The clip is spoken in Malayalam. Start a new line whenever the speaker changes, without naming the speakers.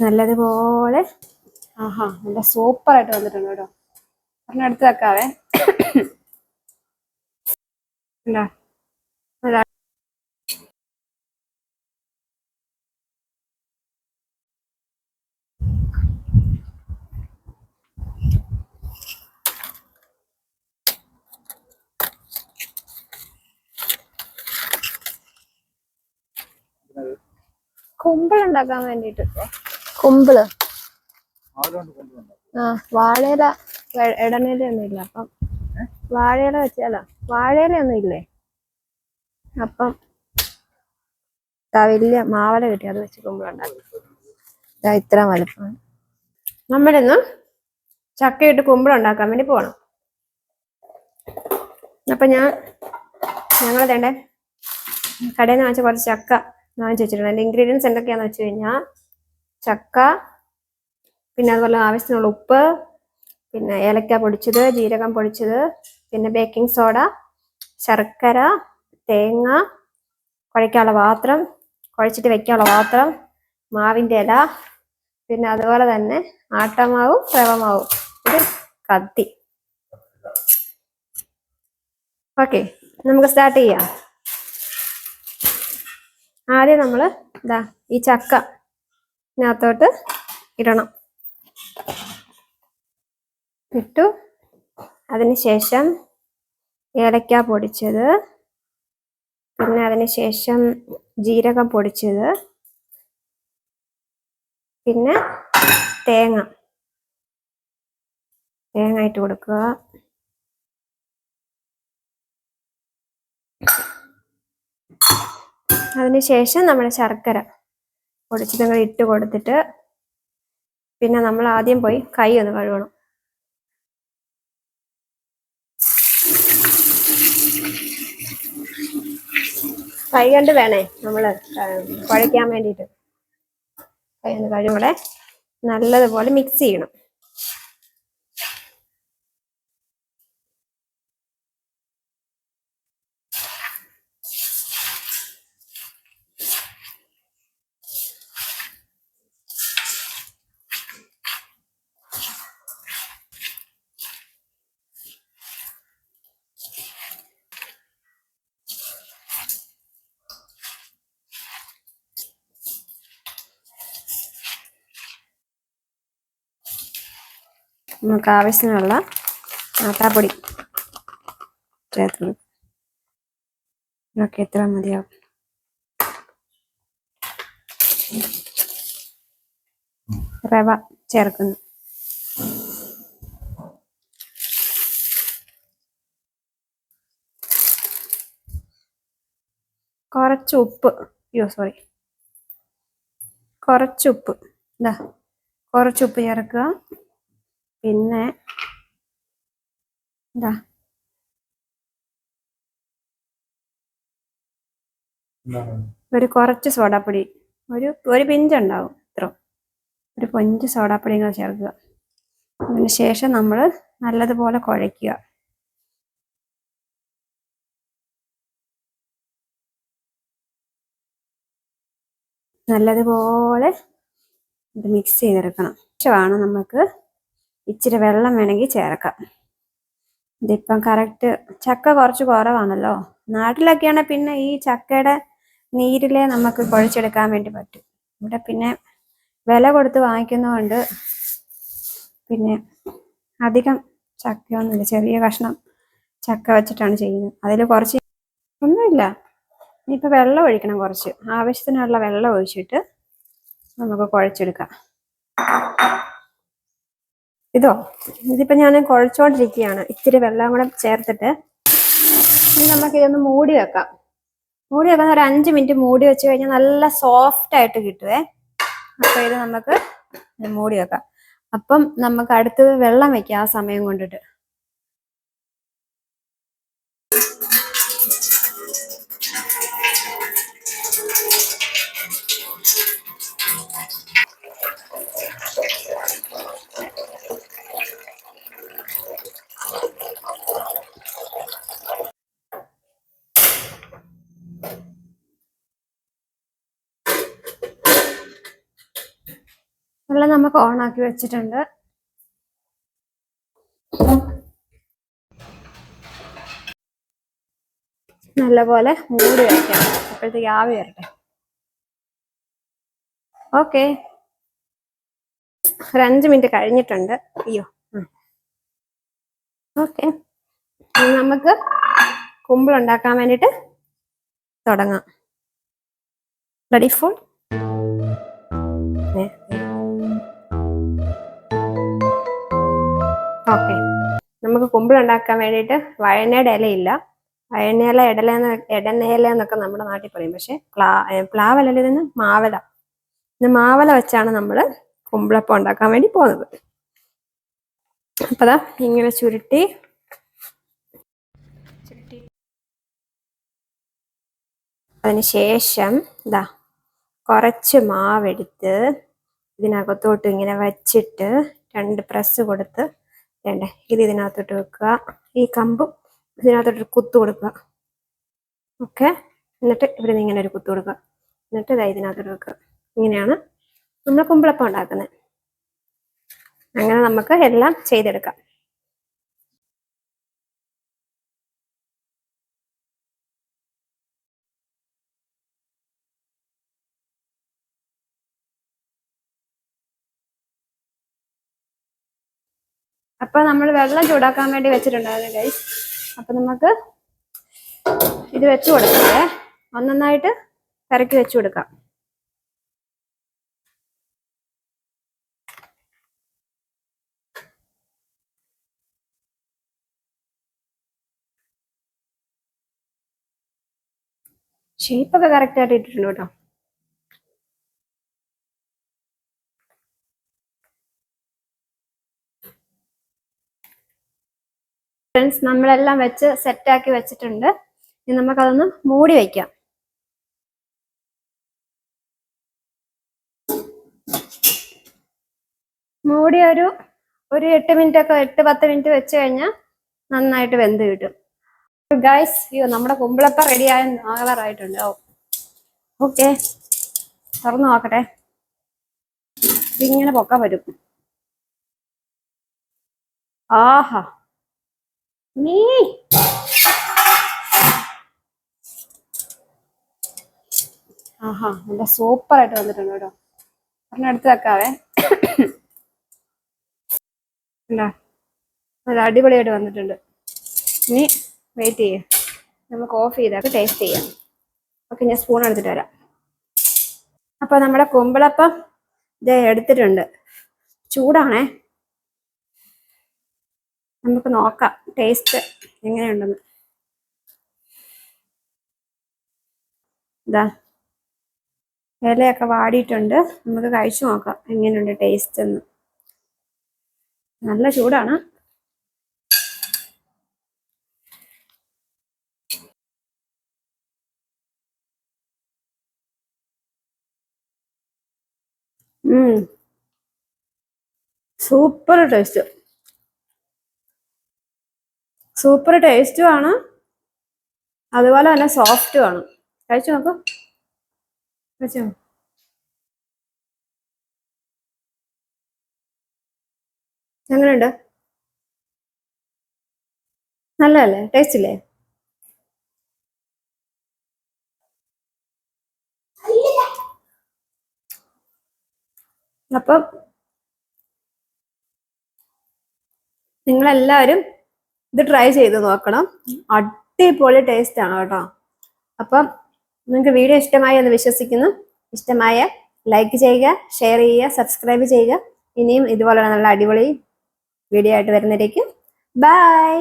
നല്ലതുപോലെ ആഹാ നല്ല സൂപ്പറായിട്ട് വന്നിട്ടുണ്ട് കേട്ടോ. പറഞ്ഞ എടുത്ത് വെക്കാവേ. കുമ്പളുണ്ടാക്കാൻ. കുമ്പിൾ ഉണ്ടാക്കാൻ കുമ്പിൾ. ആ വാഴയില ഇടനില ഒന്നും ഇല്ല അപ്പം വാഴയില വെച്ചാല വാഴയില ഒന്നും ഇല്ലേ? അപ്പം വലിയ മാവല കിട്ടി അത് വെച്ച് കുമ്പിളുണ്ടാക്കി. ഇത്ര വലുപ്പമാണ് നമ്മളിന്ന് ചക്കയിട്ട് കുമ്പിളുണ്ടാക്കാൻ വേണ്ടി പോകണം അപ്പൊ ഞാൻ ഞങ്ങൾ തേണ്ടേ കടയിൽ നിന്ന് വാങ്ങിച്ച കുറച്ച് ചക്ക വാങ്ങിച്ചു വെച്ചിട്ടുണ്ട്. അതിന്റെ ഇൻഗ്രീഡിയൻസ് എന്തൊക്കെയാന്ന് വെച്ച് കഴിഞ്ഞാൽ ചക്ക പിന്നെ അതുപോലെ ആവശ്യത്തിനുള്ള ഉപ്പ് പിന്നെ ഏലക്ക പൊടിച്ചത് ജീരകം പൊടിച്ചത് പിന്നെ ബേക്കിംഗ് സോഡ ശർക്കര തേങ്ങ കുഴയ്ക്കാനുള്ള പാത്രം കുഴച്ചിട്ട് വെക്കാനുള്ള പാത്രം മാവിന്റെ ഇല പിന്നെ അതുപോലെ തന്നെ ആട്ടമാവും റവമാവും. ഇത് കത്തി. ഓക്കെ നമുക്ക് സ്റ്റാർട്ട് ചെയ്യാം. ആദ്യം നമ്മൾ ഇതാ ഈ ചക്ക ഇതിനകത്തോട്ട് ഇടണം. ഇട്ടു. അതിനുശേഷം ഏലക്ക പൊടിച്ചത്. പിന്നെ അതിനുശേഷം ജീരകം പൊടിച്ചത്. പിന്നെ തേങ്ങ. തേങ്ങ ഇട്ട് കൊടുക്കുക. അതിനുശേഷം നമ്മുടെ ശർക്കര. പൊടിച്ചത് ഇട്ട് കൊടുത്തിട്ട് പിന്നെ നമ്മൾ ആദ്യം പോയി കൈ ഒന്ന് കഴുകണം. കൈ കണ്ട് വേണേ നമ്മൾ കുഴയ്ക്കാൻ വേണ്ടിയിട്ട്. കൈ ഒന്ന് കഴുകണേ. നല്ലതുപോലെ മിക്സ് ചെയ്യണം. നമുക്ക് ആവശ്യത്തിനുള്ള ആട്ടാപ്പൊടി ചേർത്ത് ഓക്കെ എത്ര മതിയാവും? റവ ചേർക്കുന്നു. കുറച്ച് ഉപ്പ് അയ്യോ സോറി കുറച്ച് ഉപ്പ്. ഇതാ കുറച്ച് ഉപ്പ് ചേർക്കുക. പിന്നെ എന്താ ഒരു കുറച്ച് സോഡാപ്പൊടി ഒരു ഒരു പിഞ്ചുണ്ടാവും ഇത്ര. ഒരു പൊഞ്ച് സോഡാപ്പൊടി കൂടെ ചേർക്കുക. അതിനുശേഷം നമ്മൾ നല്ലതുപോലെ കുഴയ്ക്കുക. നല്ലതുപോലെ ഇത് മിക്സ് ചെയ്തെടുക്കണം. ശേഷമാണ് നമുക്ക് ഇച്ചിരി വെള്ളം വേണമെങ്കിൽ ചേർക്കാം. ഇതിപ്പം കറക്റ്റ് ചക്ക കുറച്ച് കുറവാണല്ലോ. നാട്ടിലൊക്കെയാണെ പിന്നെ ഈ ചക്കയുടെ നീരിലെ നമുക്ക് കുഴച്ചെടുക്കാൻ വേണ്ടി പറ്റും. ഇവിടെ പിന്നെ വില കൊടുത്ത് വാങ്ങിക്കുന്നതുകൊണ്ട് പിന്നെ അധികം ചക്കയൊന്നുമില്ല. ചെറിയ കഷ്ണം ചക്ക വെച്ചിട്ടാണ് ചെയ്യുന്നത്. അതിൽ കുറച്ച് ഒന്നുമില്ല. ഇനിയിപ്പോൾ വെള്ളം ഒഴിക്കണം കുറച്ച്. ആവശ്യത്തിനുള്ള വെള്ളം ഒഴിച്ചിട്ട് നമുക്ക് കുഴച്ചെടുക്കാം. ഇതോ ഇതിപ്പോ ഞാൻ കുഴച്ചോണ്ടിരിക്കുകയാണ് ഇത്തിരി വെള്ളം കൂടെ ചേർത്തിട്ട് ഇനി നമുക്ക് ഇതൊന്ന് മൂടി വെക്കാം. മൂടി വെക്കാൻ ഒരു അഞ്ച് മിനിറ്റ് മൂടി വെച്ച് കഴിഞ്ഞാൽ നല്ല സോഫ്റ്റ് ആയിട്ട് കിട്ടുവേ. അപ്പൊ ഇത് നമുക്ക് മൂടി വെക്കാം. അപ്പം നമുക്ക് അടുത്തത് വെള്ളം വെക്കാം ആ സമയം കൊണ്ടിട്ട്. വെള്ളം നമുക്ക് ആക്കി വെച്ചിട്ടുണ്ട്. നല്ലപോലെ മൂടി വയ്ക്കാം അപ്പോഴത്തേക്ക് ആവി വരട്ടെ. ഓക്കെ. ഒരു അഞ്ച് മിനിറ്റ് കഴിഞ്ഞിട്ടുണ്ട്. അയ്യോ. ഓക്കെ. നമുക്ക് കുമ്പിൾ ഉണ്ടാക്കാൻ വേണ്ടിയിട്ട് തുടങ്ങാം. റെഡി ഫോർ ഓക്കെ നമുക്ക് കുമ്പിൾ ഉണ്ടാക്കാൻ വേണ്ടിയിട്ട് വഴനയുടെ ഇലയില്ല. വഴനയില ഇടല ഇടനേല എന്നൊക്കെ നമ്മുടെ നാട്ടിൽ പറയും. പക്ഷെ പ്ലാ പ്ലാവലല്ല ഇതിന് മാവല. ഇത് മാവല വെച്ചാണ് നമ്മൾ കുമ്പിളപ്പം ഉണ്ടാക്കാൻ വേണ്ടി പോകുന്നത്. അപ്പതാ ഇങ്ങനെ ചുരുട്ടി. ചുരുട്ടി. അതിന് ശേഷം ഇതാ കുറച്ച് മാവെടുത്ത് ഇതിനകത്തോട്ട് ഇങ്ങനെ വച്ചിട്ട് രണ്ട് പ്രസ് കൊടുത്ത് വേണ്ടേ ഇത് ഇതിനകത്തോട്ട് വെക്കുക. ഈ കമ്പും ഇതിനകത്തോട്ട് കുത്തു കൊടുക്കുക. ഓക്കെ? എന്നിട്ട് ഇവിടെ നിന്ന് ഇങ്ങനെ ഒരു കുത്തു കൊടുക്കുക. എന്നിട്ട് ഇതായി ഇതിനകത്തോട്ട് വെക്കുക. ഇങ്ങനെയാണ് നമ്മൾ കുമ്പിളപ്പം ഉണ്ടാക്കുന്നത്. അങ്ങനെ നമുക്ക് എല്ലാം ചെയ്തെടുക്കാം. അപ്പൊ നമ്മൾ വെള്ളം ചൂടാക്കാൻ വേണ്ടി വെച്ചിട്ടുണ്ടായിരുന്നു ഗൈസ് അപ്പൊ നമുക്ക് ഇത് വെച്ച് കൊടുക്കേ. ഒന്നൊന്നായിട്ട് കരക്കി വെച്ച് കൊടുക്കാം. ഷേപ്പൊക്കെ കറക്റ്റ് ആയിട്ട് ഇട്ടിട്ടുണ്ട് കേട്ടോ. ഫ്രണ്ട്സ് നമ്മളെല്ലാം വെച്ച് സെറ്റാക്കി വെച്ചിട്ടുണ്ട്. ഇനി നമുക്കതൊന്ന് മൂടി വയ്ക്കാം മൂടി ഒരു ഒരു എട്ട് മിനിറ്റ് ഒക്കെ എട്ട് പത്ത് മിനിറ്റ് വെച്ച് കഴിഞ്ഞാൽ നന്നായിട്ട് വെന്ത് കിട്ടും. ഗൈസ് അയ്യോ നമ്മുടെ കുമ്പിളപ്പം റെഡിയായ ആകാറായിട്ടുണ്ട് ഓ ഓക്കെ. തുറന്നു നോക്കട്ടെ. ഇതിങ്ങനെ പൊക്കാൻ വരും. ആഹാ. നീ. ആഹാ നല്ല സൂപ്പർ ആയിട്ട് വന്നിട്ടുണ്ട് കേട്ടോ. എടുത്ത് വെക്കാവേ. കണ്ടോ നല്ല അടിപൊളിയായിട്ട് വന്നിട്ടുണ്ട്. ഇനി വെയിറ്റ് ചെയ്യേ. നമുക്ക് ഓഫ് ചെയ്താൽ ടേസ്റ്റ് ചെയ്യാം. ഓക്കെ ഞാൻ സ്പൂൺ എടുത്തിട്ട് വരാം. അപ്പൊ നമ്മുടെ കുമ്പിളപ്പം ഇത് എടുത്തിട്ടുണ്ട്. ചൂടാണേ. നമുക്ക് നോക്കാം. ടേസ്റ്റ് എങ്ങനെയുണ്ടെന്ന്. ഇതാ ഇലയൊക്കെ വാടിയിട്ടുണ്ട്. നമുക്ക് കഴിച്ചു നോക്കാം എങ്ങനെയുണ്ട് ടേസ്റ്റ് എന്ന്. നല്ല ചൂടാണ്. സൂപ്പർ ടേസ്റ്റ് സൂപ്പർ ടേസ്റ്റും ആണ്. അതുപോലെ തന്നെ സോഫ്റ്റും ആണ്. കഴിച്ചു നോക്കൂ. കഴിച്ചു എങ്ങനെയുണ്ട്? നല്ലതല്ലേ? ടേസ്റ്റ് ഇല്ലേ? അപ്പം നിങ്ങളെല്ലാവരും ഇത് ട്രൈ ചെയ്ത് നോക്കണം. അടിപൊളി ടേസ്റ്റ് ആണ് കേട്ടോ. അപ്പം നിങ്ങൾക്ക് വീഡിയോ ഇഷ്ടമായി എന്ന് വിശ്വസിക്കുന്നു. ഇഷ്ടമായ ലൈക്ക് ചെയ്യുക ഷെയർ ചെയ്യുക സബ്സ്ക്രൈബ് ചെയ്യുക. ഇനിയും ഇതുപോലെ നല്ല അടിപൊളി വീഡിയോ ആയിട്ട് വരുന്നതിലേക്ക്. ബൈ